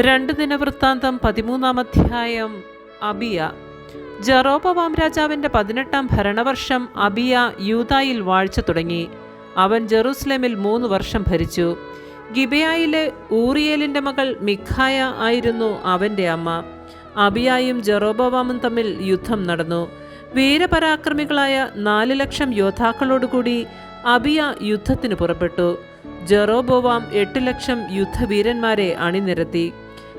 രണ്ട് ദിന ദിനവൃത്താന്തം പതിമൂന്നാം അധ്യായം അബിയ. ജറോബവാം രാജാവിന്റെ പതിനെട്ടാം ഭരണവർഷം അബിയ യൂതായിൽ വാഴ്ച തുടങ്ങി. അവൻ ജെറൂസലേമിൽ മൂന്ന് വർഷം ഭരിച്ചു. ഗിബയായിലെ ഊറിയേലിന്റെ മകൾ മിഖായ ആയിരുന്നു അവന്റെ അമ്മ. അബിയായും ജറോബവാമും തമ്മിൽ യുദ്ധം നടന്നു. വീരപരാക്രമികളായ നാല് ലക്ഷം യോദ്ധാക്കളോടുകൂടി അബിയ യുദ്ധത്തിന് പുറപ്പെട്ടു. ജെറോബോവാം എട്ട് ലക്ഷം യുദ്ധവീരന്മാരെ അണിനിരത്തി.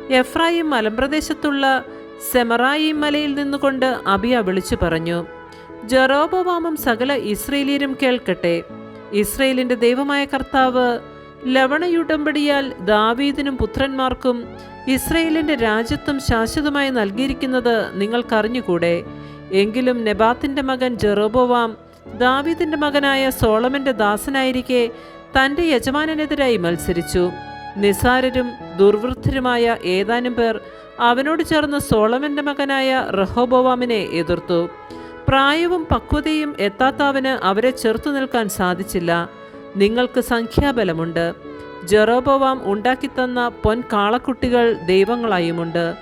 എഫ്രായിം മലമ്പ്രദേശത്തുള്ള സെമറായി മലയിൽ നിന്നുകൊണ്ട് അബിയ വിളിച്ചു പറഞ്ഞു ജെറോബോവാമും സകല ഇസ്രയേലിയരും കേൾക്കട്ടെ. ഇസ്രയേലിന്റെ ദൈവമായ കർത്താവ് ലവണയുടമ്പടിയാൽ ദാവീദിനും പുത്രന്മാർക്കും ഇസ്രയേലിന്റെ രാജ്യത്വം ശാശ്വതമായി നൽകിയിരിക്കുന്നത് നിങ്ങൾക്കറിഞ്ഞുകൂടെ? എങ്കിലും നെബാത്തിന്റെ മകൻ ജെറോബോവാം ദാവീദിന്റെ മകനായ സോളമന്റെ ദാസനായിരിക്കെ തന്റെ യജമാനനെതിരായി മത്സരിച്ചു. നിസാരരും ദുർവൃദ്ധരുമായ ഏതാനും പേർ അവനോട് ചേർന്ന് സോളമന്റെ മകനായ റഹോബോവാമിനെ എതിർത്തു. പ്രായവും പക്വതയും എത്താത്ത അവന് അവരെ ചെറുത്തു നിൽക്കാൻ സാധിച്ചില്ല. നിങ്ങൾക്ക് സംഖ്യാബലമുണ്ട്. ജെറോബോവാം ഉണ്ടാക്കിത്തന്ന പൊൻ കാളക്കുട്ടികൾ ദൈവങ്ങളായുമുണ്ട്.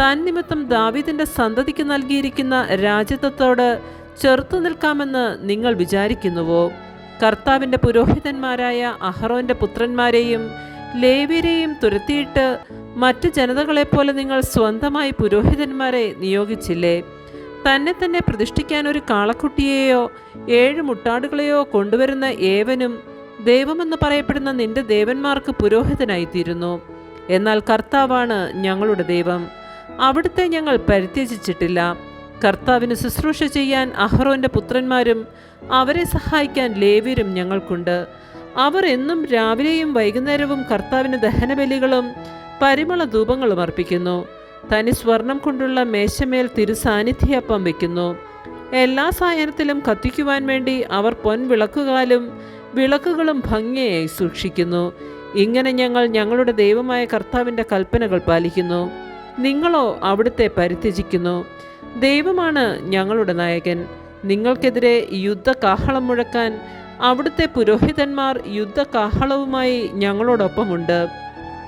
താൻ നിമിത്തം ദാവീദിന്റെ സന്തതിക്ക് നൽകിയിരിക്കുന്ന രാജ്യത്വത്തോട് ചെറുത്തു നിൽക്കാമെന്ന് നിങ്ങൾ വിചാരിക്കുന്നുവോ? കർത്താവിന്റെ പുരോഹിതന്മാരായ അഹറോന്റെ പുത്രന്മാരെയും ലേവ്യരെയും തുരത്തിയിട്ട് മറ്റു ജനതകളെപ്പോലെ നിങ്ങൾ സ്വന്തമായി പുരോഹിതന്മാരെ നിയോഗിച്ചില്ലേ? തന്നെ തന്നെ പ്രതിഷ്ഠിക്കാൻ ഒരു കാളക്കുട്ടിയെയോ ഏഴ് മുട്ടാടുകളെയോ കൊണ്ടുവരുന്ന ഏവനും ദൈവമെന്ന് പറയപ്പെടുന്ന നിന്റെ ദേവന്മാർക്ക് പുരോഹിതനായിത്തീരുന്നു. എന്നാൽ കർത്താവാണ് ഞങ്ങളുടെ ദൈവം. അവിടുത്തെ ഞങ്ങൾ പരിത്യജിച്ചിട്ടില്ല. കർത്താവിന് ശുശ്രൂഷ ചെയ്യാൻ അഹ്റോന്റെ പുത്രന്മാരും അവരെ സഹായിക്കാൻ ലേവ്യരും ഞങ്ങൾക്കുണ്ട്. അവർ എന്നും രാവിലെയും വൈകുന്നേരവും കർത്താവിന് ദഹനബലികളും പരിമള ധൂപങ്ങളും അർപ്പിക്കുന്നു. തനി സ്വർണം കൊണ്ടുള്ള മേശമേൽ തിരുസാന്നിധ്യപ്പം വയ്ക്കുന്നു. എല്ലാ സായനത്തിലും കത്തിക്കുവാൻ വേണ്ടി അവർ പൊൻവിളക്കുകാലും വിളക്കുകളും ഭംഗിയായി സൂക്ഷിക്കുന്നു. ഇങ്ങനെ ഞങ്ങൾ ഞങ്ങളുടെ ദൈവമായ കർത്താവിന്റെ കൽപ്പനകൾ പാലിക്കുന്നു. നിങ്ങളോ അവിടുത്തെ പരിത്യജിക്കുന്നു. ദൈവമാണ് ഞങ്ങളുടെ നായകൻ. നിങ്ങൾക്കെതിരെ യുദ്ധ കാഹളം മുഴക്കാൻ അവിടുത്തെ പുരോഹിതന്മാർ യുദ്ധകാഹളവുമായി ഞങ്ങളോടൊപ്പമുണ്ട്.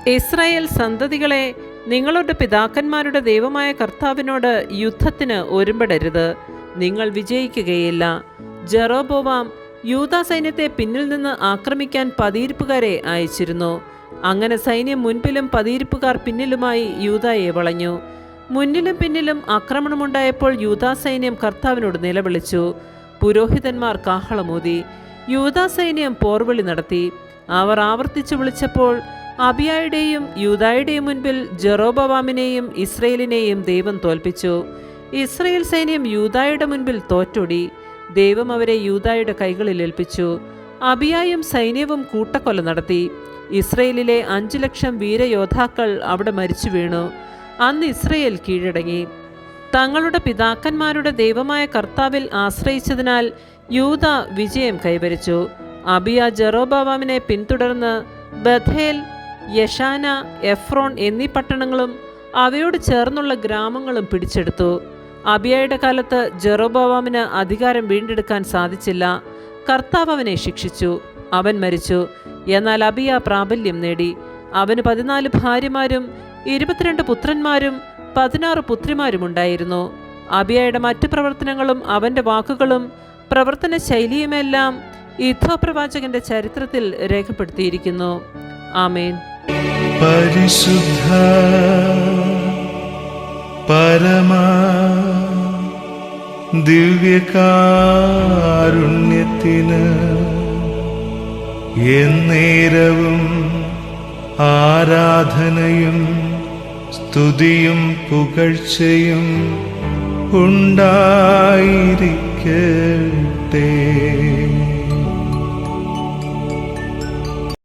ഇസ്രായേൽ സന്തതികളെ നിങ്ങളുടെ പിതാക്കന്മാരുടെ ദൈവമായ കർത്താവിനോട് യുദ്ധത്തിന് ഒരുമ്പെടരുത്. നിങ്ങൾ വിജയിക്കുകയില്ല. ജെറോബോവാം യൂത സൈന്യത്തെ പിന്നിൽ നിന്ന് ആക്രമിക്കാൻ പതിയിരിപ്പുകാരെ അയച്ചിരുന്നു. അങ്ങനെ സൈന്യം മുൻപിലും പതിയിരിപ്പുകാർ പിന്നിലുമായി യൂതയെ വളഞ്ഞു. മുന്നിലും പിന്നിലും ആക്രമണമുണ്ടായപ്പോൾ യൂതാ സൈന്യം കർത്താവിനോട് നിലവിളിച്ചു. പുരോഹിതന്മാർ കാഹളമൂതി. യൂതാ സൈന്യം പോർവിളി നടത്തി. അവർ ആവർത്തിച്ചു വിളിച്ചപ്പോൾ അബിയായുടെയും യൂതായുടെയും മുൻപിൽ ജെറോബവാമിനെയും ഇസ്രയേലിനെയും ദൈവം തോൽപ്പിച്ചു. ഇസ്രയേൽ സൈന്യം യൂതായുടെ മുൻപിൽ തോറ്റൊടി. ദൈവം അവരെ യൂതായുടെ കൈകളിൽ ഏൽപ്പിച്ചു. അബിയായും സൈന്യവും കൂട്ടക്കൊല നടത്തി. ഇസ്രയേലിലെ അഞ്ചു ലക്ഷം വീരയോദ്ധാക്കൾ അവിടെ മരിച്ചു വീണു. അന്ന് ഇസ്രയേൽ കീഴടങ്ങി. തങ്ങളുടെ പിതാക്കന്മാരുടെ ദൈവമായ കർത്താവിൽ ആശ്രയിച്ചതിനാൽ യൂത വിജയം കൈവരിച്ചു. അബിയ ജെറോബാവാമിനെ പിന്തുടർന്ന് ബഥേൽ യഷാന എഫ്രോൺ എന്നീ പട്ടണങ്ങളും അവയോട് ചേർന്നുള്ള ഗ്രാമങ്ങളും പിടിച്ചെടുത്തു. അബിയയുടെ കാലത്ത് ജെറോബാവാമിന് അധികാരം വീണ്ടെടുക്കാൻ സാധിച്ചില്ല. കർത്താവ് അവനെ ശിക്ഷിച്ചു. അവൻ മരിച്ചു. എന്നാൽ അബിയ പ്രാബല്യം നേടി. അവന് പതിനാല് ഭാര്യമാരും ഇരുപത്തിരണ്ട് പുത്രന്മാരും പതിനാറ് പുത്രിമാരുമുണ്ടായിരുന്നു അബിയയുടെ മറ്റു പ്രവർത്തനങ്ങളും അവന്റെ വാക്കുകളും പ്രവർത്തന ശൈലിയുമെല്ലാം ഇഥോ പ്രവാചകന്റെ ചരിത്രത്തിൽ രേഖപ്പെടുത്തിയിരിക്കുന്നു. ആമേൻ. പരിശുദ്ധ പരമ ദിവ്യകാരുണ്യത്തിന് എന്നേരവും ആരാധനയും സ്തുതിയും പുകഴ്ചയും ತೆ